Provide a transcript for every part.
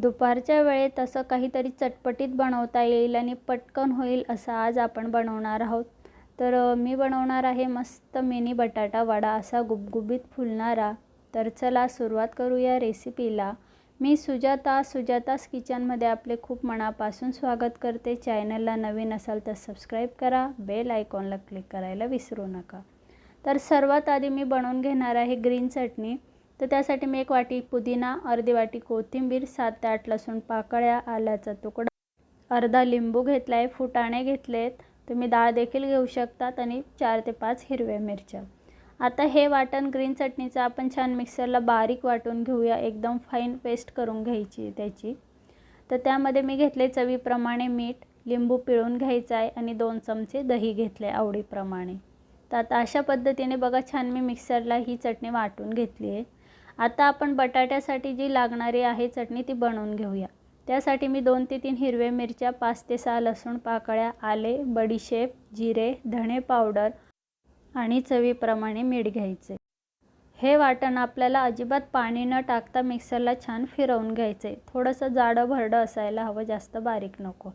दुपारच्या वेळेत असं काहीतरी चटपटीत बनवता येईल आणि पटकन होईल असं आज आपण बनवणार आहोत. तर मी बनवणार आहे मस्त मिनी बटाटा वडा असा गुबगुबीत फुलणारा. तर चला सुरुवात करूया रेसिपीला. मी सुजाता सुजातास किचनमध्ये आपले खूप मनापासून स्वागत करते. चॅनलला नवीन असाल तर सबस्क्राईब करा बेल आयकॉनला क्लिक करायला विसरू नका. तर सर्वात आधी मी बनवून घेणार आहे ग्रीन चटणी. तर त्यासाठी मी एक वाटी पुदिना अर्धी वाटी कोथिंबीर सात ते आठ लसूण पाकळ्या आल्याचा तुकडा अर्धा लिंबू घेतला आहे फुटाणे घेतलेत. तुम्ही डाळ देखील घेऊ शकतात आणि चार ते पाच हिरव्या मिरच्या. आता हे वाटण ग्रीन चटणीचं आपण छान मिक्सरला बारीक वाटून घेऊया. एकदम फाईन पेस्ट करून घ्यायची त्याची. तर त्यामध्ये मी घेतले चवीप्रमाणे मीठ लिंबू पिळून घ्यायचं आहे आणि दोन चमचे दही घेतले आवडीप्रमाणे. तर आता अशा पद्धतीने बघा छान मी मिक्सरला ही चटणी वाटून घेतली आहे आता आपण बटाट्यासाठी जी लागणारी आहे चटणी ती बनवून घेऊया. त्यासाठी मी दोन ते तीन हिरव्या मिरच्या पाच ते सहा लसूण पाकळ्या आले बडीशेप जिरे धणे पावडर आणि चवीप्रमाणे मीठ घ्यायचे. हे वाटण आपल्याला अजिबात पाणी न टाकता मिक्सरला छान फिरवून घ्यायचे. थोडंसं जाडं भरडं असायला हवं जास्त बारीक नको.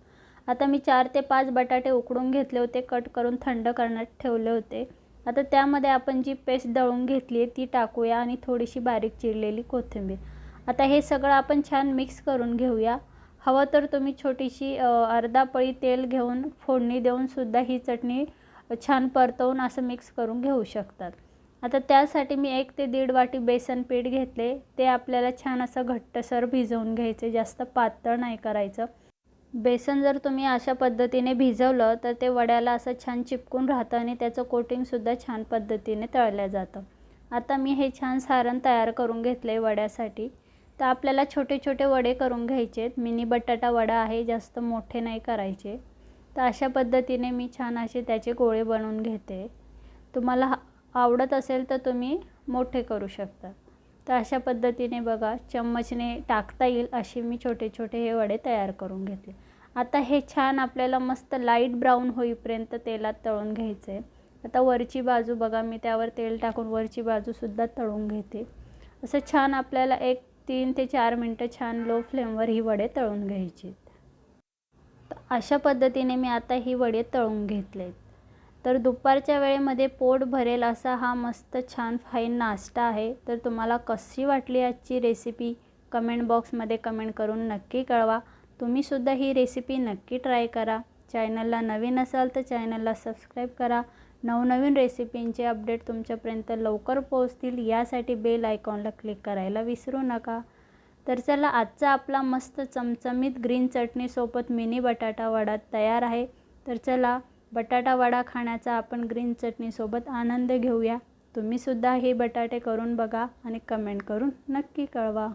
आता मी चार ते पाच बटाटे उकडून घेतले होते कट करून थंड करण्यात ठेवले होते. आता त्यामध्ये आपण जी पेस्ट दळून घेतली आहे ती टाकूया आणि थोडीशी बारीक चिरलेली कोथिंबीर. आता हे सगळं आपण छान मिक्स करून घेऊया. हवं तर तुम्ही छोटीशी अर्धा पळी तेल घेऊन फोडणी देऊनसुद्धा ही चटणी छान परतवून असं मिक्स करून घेऊ शकतात. आता त्यासाठी मी एक ते दीड वाटी बेसन पीठ घेतले. ते आपल्याला छान असं घट्टसर भिजवून घ्यायचे जास्त पातळ नाही करायचं. बेसन जर तुम्ही अशा पद्धतीने भिजवलं तर ते वड्याला असं छान चिपकून राहतं आणि त्याचं कोटिंगसुद्धा छान पद्धतीने तळलं जातं. आता मी हे छान सारण तयार करून घेतलं आहे वड्यासाठी. तर आपल्याला छोटे छोटे वडे करून घ्यायचे आहेत. मिनी बटाटा वडा आहे जास्त मोठे नाही करायचे. तर अशा पद्धतीने मी छान असे त्याचे गोळे बनवून घेते. तुम्हाला आवडत असेल तर तुम्ही मोठे करू शकता. तर अशा पद्धतीने बघा चम्मचने टाकता येईल असे मी छोटे छोटे हे वडे तयार करून घेतले. आता हे छान आपल्याला मस्त लाइट ब्राऊन होईपर्यंत तेलात तळून घ्यायचं आहे आता वरची बाजू बघा मी त्यावर तेल टाकून वरची बाजूसुद्धा तळून घेते. असं छान आपल्याला एक तीन ते चार मिनटं छान लो फ्लेमवर ही वडे तळून घ्यायची अशा पद्धतीने मी आता ही वडे तळून घेतलेत. तर दुपारच्या वेळेमध्ये पोट भरेल असा हा मस्त छान फाईन नाश्ता आहे. तर तुम्हाला कशी वाटली आजची रेसिपी कमेंट बॉक्समध्ये कमेंट करून नक्की कळवा. तुम्हीसुद्धा ही रेसिपी नक्की ट्राय करा. चॅनलला नवीन असाल तर चॅनलला सबस्क्राईब करा. नवनवीन रेसिपींचे अपडेट तुमच्यापर्यंत लवकर पोहोचतील. यासाठी बेल आयकॉनला क्लिक करायला विसरू नका. तर चला आजचा आपला मस्त चमचमीत ग्रीन चटणीसोबत मिनी बटाटा वडा तयार आहे. तर चला बटाटा वडा खाण्याचा आपण ग्रीन चटणीसोबत आनंद घेऊया. तुम्हीसुद्धा हे बटाटे करून बघा आणि कमेंट करून नक्की कळवा.